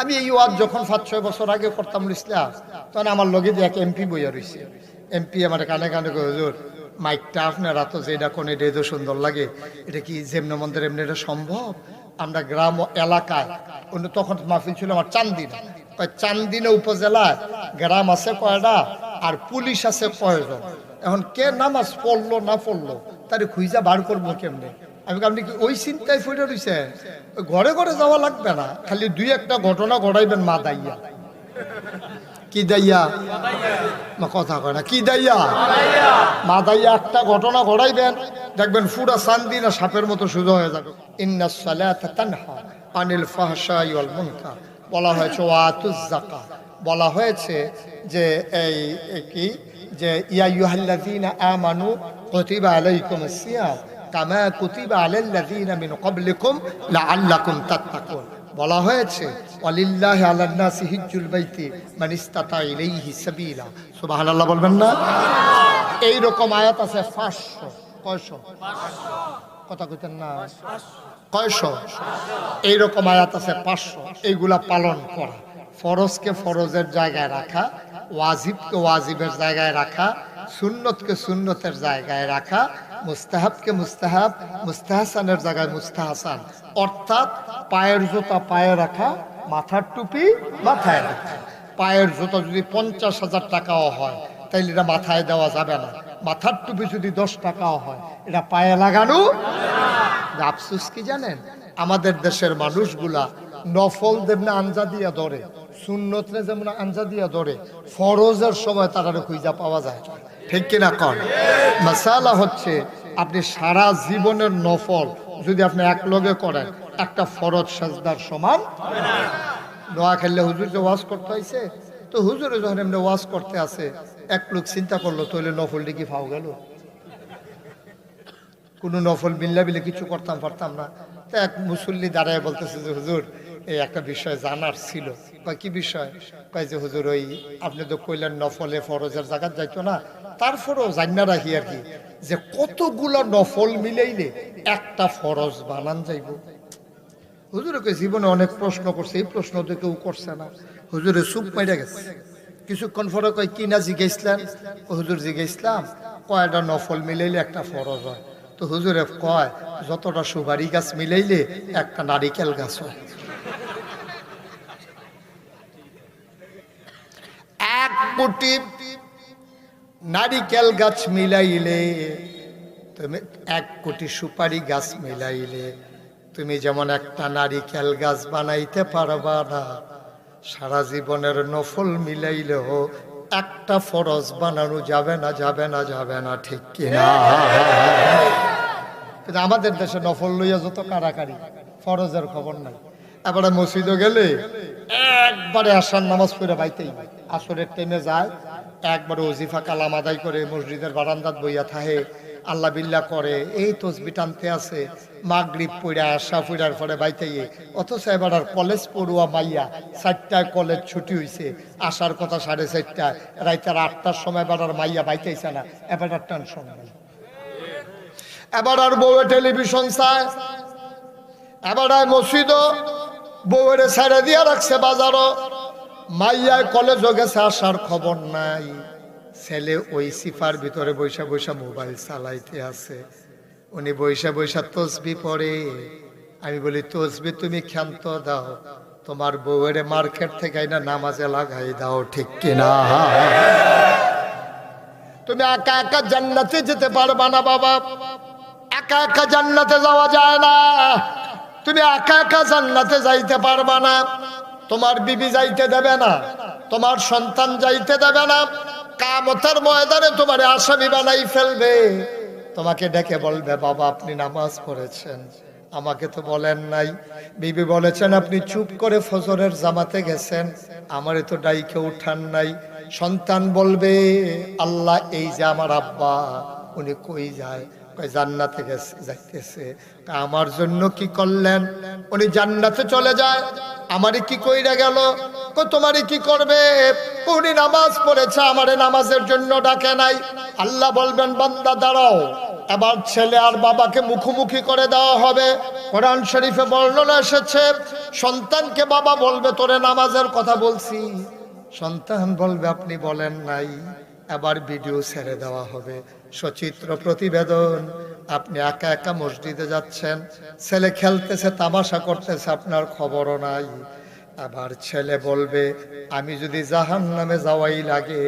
আমি এই ওয়াজ যখন সাত, ছয় বছর আগে করতাম ইসলাম তখন আমার লগে যে এক এমপি বইয়া রয়েছে এমপি আমার কানে কানে হুজুর, মাইকটা আপনারা তো যেটা কোন এটা তো সুন্দর লাগে, এটা কি যেমনি মন্দির এমনি এটা সম্ভব? আমরা গ্রাম এলাকায়, অন্য তখন মাহফিল ছিল আমার চান্দিনা। চান্দিনা উপজেলায় গ্রাম আছে কয়টা আর পুলিশ আছে কয়জন। এখন কে নামাজ পড়ল না পড়ল, তারে খুঁজা বার করব কেমনে? আমি আপনি কি ওই চিন্তায় ফুটে রয়েছে ঘরে ঘরে যাওয়া লাগবে না, খালি দুই একটা ঘটনা ঘটাইবেন মা দাইয়া। কি দাইয়া? কথা কয় না, কি দাইয়া? মা দাইয়া একটা ঘটনা ঘটাইবেন, দেখবেন ফুরা চান্দি না সাপের মতো সোজা হয়ে যাবে। ইন্না আনিল ফাহশাই ওয়াল বলা হয়েছে ওয়াতুজ বলা হয়েছে যে এই কি? যে ইয়া ইউহাল্লাযীনা আমানু কুতিবা আলাইকুমুস সিয়াম। কামা কুতিবা আলাল্লাযীনা মিন ক্বাবলিকুম লাআল্লাকুম তাত্তাকুন। বলা হয়েছে, ওয়ালিল্লাহি আলান নাসি হিজ্জুল বাইতি মান ইসতাতা ইলাইহি সাবিলা। সুবহানাল্লাহ বলবেন না? এই রকম আয়াত আছে 500 কয়শো? কথা কইতেন না। কয়শো? এইরকম আয়াত আছে পাঁচশো। এইগুলা পালন করা। ফরজকে ফরজের জায়গায় রাখা, ওয়াজিবকে ওয়াজিবের জায়গায় রাখা, সুন্নতকে সুন্নতের জায়গায় রাখা মুস্তাহাবকে মুস্তাহাব, মুস্তাহাসানের জায়গায় মুস্তাহাসান। অর্থাৎ পায়ের জুতা পায়ে রাখা, মাথার টুপি মাথায় রাখা। পায়ের জুতা যদি পঞ্চাশ হাজার টাকাও হয়, তাইলে এটা মাথায় দেওয়া যাবে না। মাথার টুপি যদি দশ টাকাও হয়, এটা পায়ে লাগানো আফসুস কি জানেন? আমাদের দেশের মানুষগুলা নফল দেবনা আঞ্জা দিয়া ধরে, সুন্নতরে যেমন আঞ্জা দিয়া ধরে, ফরজের সময় তারা খুঁজা পাওয়া যায়। ঠিক কিনা কন। মাসালা হচ্ছে আপনি সারা জীবনের নফল যদি আপনি এক লগে করেন, একটা ফরজ সাজদার সমান নোয়া খেললে হুজুর যে ওয়াজ করতে হয়েছে তো হুজুরে যখন এমনি ওয়াজ করতে আছে এক লোক চিন্তা করল তাহলে নফলটি কি ফাও গেল? কোনো নফল বিল্লা বিলে কিছু করতাম, পারতাম না। তো এক মুসল্লি দাঁড়ায় বলতেছে যে, হুজুর এই একটা বিষয় জানার ছিল। কি বিষয়? কয় যে, হুজুর, ওই আপনি তো কইলেন নফলে ফরজের জায়গা যাইতো না। তারপরেও জান্না রাখি আর কি, যে কতগুলো নফল মিলাইলে একটা ফরজ বানান যাইব। হুজুরকে জীবনে অনেক প্রশ্ন করছে, এই প্রশ্ন তো কেউ করছে না। হুজুরে চুপ মাইরা গেছে। কিছুক্ষণ পরে কয়, কি না জিজ্ঞাসলাম হুজুর জিজ্ঞাসলাম কয়টা নফল মিলাইলে একটা ফরজ হয়? তো হুজুরে কয়, যতটা সুপারি গাছ মিলাইলে একটা নারিকেল গাছ হয় এক কোটি নারিকেল গাছ মিলাইলে, তুমি এক কোটি সুপারি গাছ মিলাইলে, তুমি যেমন একটা নারিকেল গাছ বানাইতে পারবা না, সারা জীবনের নফল মিলাইলেও একটা ফরজ বানানো যাবে না যাবে না যাবে না, ঠিক কিনা? কিন্তু আমাদের দেশে নফল লইয়া যত কারাকারি, ফরজের খবর নাই। এবারে মসজিদে গেলে একবারে আসার নামাজ পড়ে বাইতেই আসরের টাইমে যায়, একবারে ওজিফা কালাম আদায় করে মসজিদের বারান্দাত বইয়া থাহে আল্লাহ বিল্লাহ করে, এই তসবি টানতে আছে, মাগরিব পড়া আসা পড়ার পরে বাইতেই অথচ এবার আর কলেজ পড়ুয়া মাইয়া চারটায় কলেজ ছুটি হয়েছে আসার কথা সাড়ে চারটায় রাইতের আটটার সময় এবার আর মাইয়া বাইতেইছে না, এবার আর টেনশন নাই। এবার আর বউয়ে টেলিভিশন চায়, এবার আর মসজিদ বউয়ের ছেড়ে দিয়ে রাখছে বাজারও। মাইয়ায় কলেজও গেছে আসার খবর নাই। ছেলে ওই সিফার ভিতরে বৈশা বৈশা মোবাইল চালাইতে আছে। উনি বৈশা বৈশা তসবি পড়ে। আমি বলি, তসবি তুমি ক্ষান্ত দাও। তোমার বউয়ের মার্কেট থেকে না নামাজে লাগাই দাও, ঠিক কিনা? তুমি একা একা জান্নাতে যেতে পারবা না, বাবা। একা একা জান্নাতে যাওয়া যায় না। তুমি একা একা জান্নাতে যাইতে পারবা না। তোমার বিবি যাইতে দেবে না, তোমার সন্তান যাইতে দেবে না, কামতার ময়দানে তোমার আসামি বানাই ফেলবে। তোমাকে ডেকে বলবে, বাবা, আপনি নামাজ পড়েছেন। আমাকে তো বলেন নাই। বিবি বলেছেন, আপনি চুপ করে ফজরের জামাতে গেছেন, আমারে তো ডাইকে উঠান নাই। সন্তান বলবে, আল্লাহ, এই যে আমার আব্বা, উনি কই যায়? জান্নাতে গেছে, যাইতেছে। আমার জন্য কি করলেন? উনি জান্নাতে চলে যায়। আমারে কি কইরা গেল? তোমারে কি করবে? উনি নামাজ পড়েছে, আমারে নামাজের জন্য ডাকে নাই। আল্লাহ বলবেন, বান্দা, দাঁড়াও। এবার ছেলে আর বাবাকে মুখোমুখি করে দেওয়া হবে। কোরআন শরীফে বর্ণনা এসেছে, সন্তানকে বাবা বলবে, তোরে নামাজের কথা বলছি। সন্তান বলবে, আপনি বলেন নাই। এবার ভিডিও ছেড়ে দেওয়া হবে। সচিত্র প্রতিবেদন, আপনি একা একা মসজিদে যাচ্ছেন, ছেলে খেলতেছে, তামাশা করতেছে, আপনার খবরও নাই। আবার ছেলে বলবে, আমি যদি জাহান নামে যাওয়াই লাগে,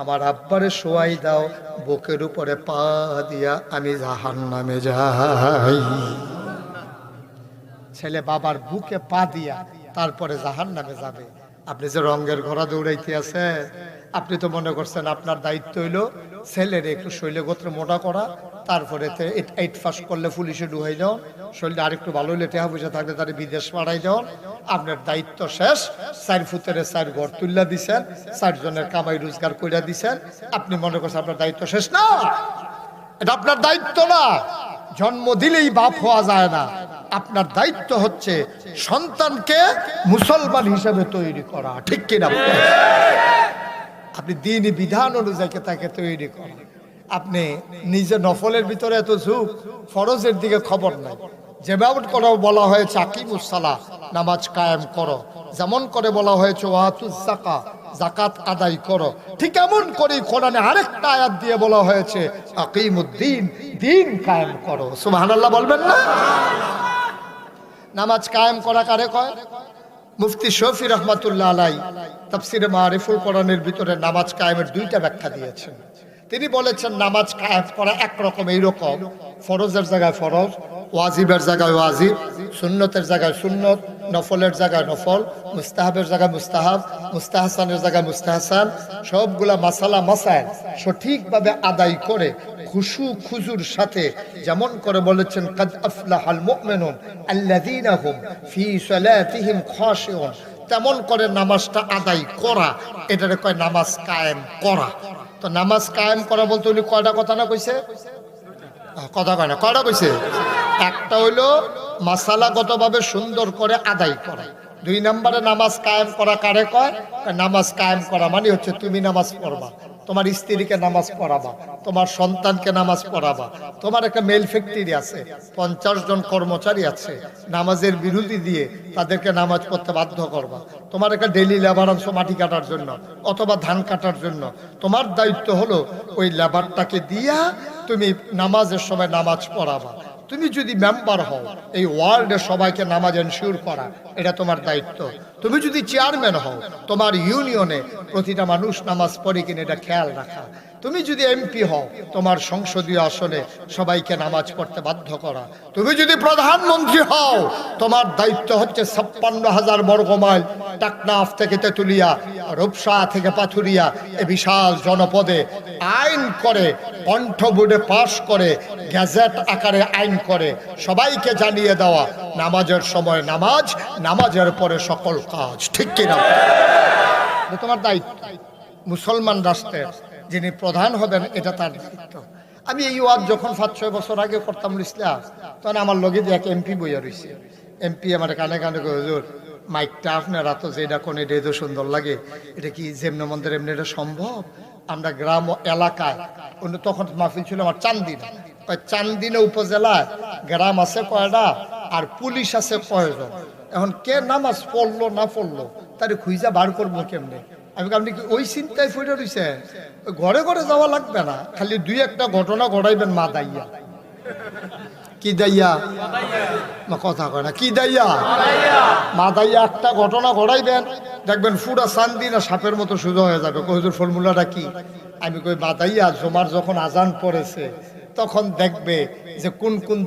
আমার আব্বারে শোয়াই দাও, বুকের উপরে পা দিয়া আমি জাহান নামে যাই। ছেলে বাবার বুকে পা দিয়া তারপরে জাহান নামে যাবে। আপনি যে রঙের ঘোড়া দৌড়াইতে আছে আপনি তো মনে করছেন আপনার দায়িত্ব হইল ছেলের একটু শৈলে গোত্রে মোটা করা, তারপরে এইট পাস করলে পুলিশে ডুহাই দেওয়া শরীরটা আরেকটু ভালো হইলে টেহা পয়সা থাকলে তার বিদেশ পাঠাই দেওয়া। আপনার দায়িত্ব শেষ, চার ফুতের চার ঘর তুল্লা দিছেন চারজনের কামাই রোজগার কইরা দিছেন। আপনি মনে করছেন আপনার দায়িত্ব শেষ না? এটা আপনার দায়িত্ব না। জন্ম দিলেই বাপ হওয়া যায় না। আপনার দায়িত্ব হচ্ছে সন্তানকে মুসলমান হিসেবে তৈরি করা। ঠিক কিনা? আপনি দিনই বিধান অনুযায়ী তাকে তৈরি করেন আপনি নিজে নফলের ভিতরে এত ঝুঁক, ফরজের দিকে খবর নাই। যেমন করে বলা হয়েছে আকিমুসালা নামাজ কায়েম করো। যেমন করে বলা হয়েছে ওয়াতুজ জাকা জাকাত আদায় করো। ঠিক এমন করে কোরআনে আরেকটা আয়াত দিয়ে বলা হয়েছে, আকিমুদ্দিন, দিন কায়েম করো। সুবহানাল্লাহ বলবেন না? নামাজ কায়েম করা কারে কয়? মুফতি শফি রহমাতুল্লাহ আলাই তাফসিরে মারিফুল কোরআনের ভিতরে নামাজ কায়েমের দুইটা ব্যাখ্যা দিয়েছেন। তিনি বলেছেন, নামাজ কায়েম করা একরকম, এইরকম। ফরজের জায়গায় ফরজ, ওয়াজিবের জায়গায় ওয়াজিব, সুন্নতের জায়গায় সুন্নত নফলের জায়গায় নফল, মুস্তাহাবের জায়গায় মুস্তাহাব, মুস্তাহাসানের জায়গায় মুস্তাহাসান, সবগুলা মাসালা মাসায় সঠিকভাবে আদায় করে খুশু খুজুর সাথে যেমন করে বলেছেন, কাদ আফলাহাল মুমিনুন আল্লাযীনা হুম ফি সালাতিহিম খাশিউন তেমন করে নামাজটা আদায় করা, এটারে কয় নামাজ কায়েম করা। তো নামাজ কায়েম করা বলতে উনি কয়টা কথা না কইছে? কথা কয় না, কয়টা কইছে? একটা হইল মাসালাগতভাবে সুন্দর করে আদায় করা দুই নম্বরে নামাজ কায়েম করা কারে কয়? নামাজ কায়েম করা মানে হচ্ছে তুমি নামাজ পড়বা। তোমার স্ত্রীকে নামাজ পড়াবা, তোমার সন্তানকে নামাজ পড়াবা, তোমার একটা মেল ফ্যাক্টরি আছে, পঞ্চাশ জন কর্মচারী আছে, নামাজের বিরোধী দিয়ে তাদেরকে নামাজ পড়তে বাধ্য করবা। তোমার একটা ডেলি লেবার আনছো মাটি কাটার জন্য অথবা ধান কাটার জন্য। তোমার দায়িত্ব হলো ওই লেবারটাকে দিয়া তুমি নামাজের সময় নামাজ পড়াবা। তুমি যদি মেম্বার হও এই ওয়ার্ল্ডে সবাইকে নামাজ এনশিওর করা। এটা তোমার দায়িত্ব। তুমি যদি চেয়ারম্যান হও, তোমার ইউনিয়নে প্রতিটা মানুষ নামাজ পড়ে কিনা এটা খেয়াল রাখা। তুমি যদি এমপি হও, তোমার সংসদীয় আসনে সবাইকে নামাজ পড়তে বাধ্য করা। তুমি যদি প্রধানমন্ত্রী হও, তোমার দায়িত্ব হচ্ছে ছাপ্পান্ন হাজার বর্গ মাইল টাকনাফ থেকে তেতুলিয়া, রূপসা থেকে পাথুরিয়া এ বিশাল জনপদে আইন করে কণ্ঠবোর্ডে পাশ করে, গ্যাজেট আকারে আইন করে, সবাইকে জানিয়ে দেওয়া, নামাজের সময় নামাজ নামাজের পরে সকল কাজ, ঠিক কিনা? তোমার দায়িত্ব। মুসলমান রাষ্ট্রের যিনি প্রধান হবেন, এটা তার দায়িত্ব। আমি এই ওয়াজ যখন পাঁচ ছয় বছর আগে করতাম ইসলাম তখন আমার লগে যে এক এমপি বইয়া রয়েছে এমপি আমার কানে কানে হুজুর, মাইকটা আপনারা তো যেটা কোন এটা সুন্দর লাগে, এটা কি যেমন মন্দির এমনি এটা সম্ভব? আমরা গ্রাম এলাকায় তখন মাহফিল ছিল আমার চান্দিনা। চান্দিনা উপজেলায় গ্রাম আছে কয়টা, আর পুলিশ আছে কয়জন? এখন কে নামাজ পড়ল না পড়ল তারে খুঁজা বার করব কেমনে? আমি আপনি কি ওই চিন্তায় ফুটে রয়েছে ঘরে ঘরে যাওয়া লাগবে না খালি দুই একটা ঘটনা ঘটাইবেন মা দাইয়া। কি দাইয়া? কথা কয় না কি দাইয়া? মা দাইয়া। একটা ঘটনা ঘটাইবেন দেখবেন ফুরা চান্দি না সাপের মতো সোজা হয়ে যাবে। কহিদুর ফর্মুলাটা কি? আমি কই মা দাইয়া জমার যখন আজান পড়েছে তখন দেখবে যে কোন কোন